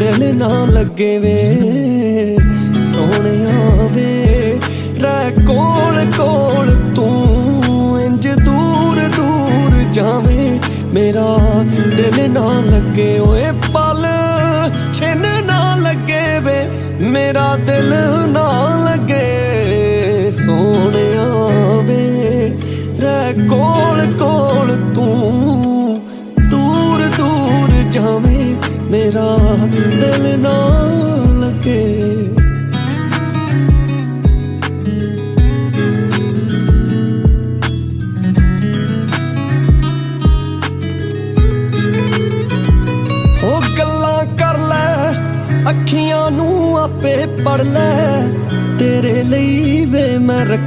ਦਿਲ ਨਾ ਲੱਗੇ ਵੇ। ਸੋਹਣਿਆ ਵੇ, ਰਹਿ ਕੋਲ ਕੋਲ ਤੂੰ ਇੰਜ ਦੂਰ ਦੂਰ ਜਾਵੇਂ, ਮੇਰਾ ਦਿਲ ਨਾ ਲੱਗੇ। ਓਏ ਪਲ, ਛਿਨ ਨਾ ਲੱਗੇ ਵੇ, ਮੇਰਾ ਦਿਲ ਨਾ ਲੱਗੇ। ਸੋਹਣਿਆ ਵੇ, ਰਹਿ ਕੋਲ ਕੋਲ ਮੇਰਾ ਦਿਲ ਨਾ ਲੱਗੇ। ਉਹ ਗੱਲਾਂ ਕਰ ਲੈ, ਅੱਖੀਆਂ ਨੂੰ ਆਪੇ ਪੜ ਲੈ। ਤੇਰੇ ਲਈ ਵੇ ਮੈਂ ਰੱਖੀ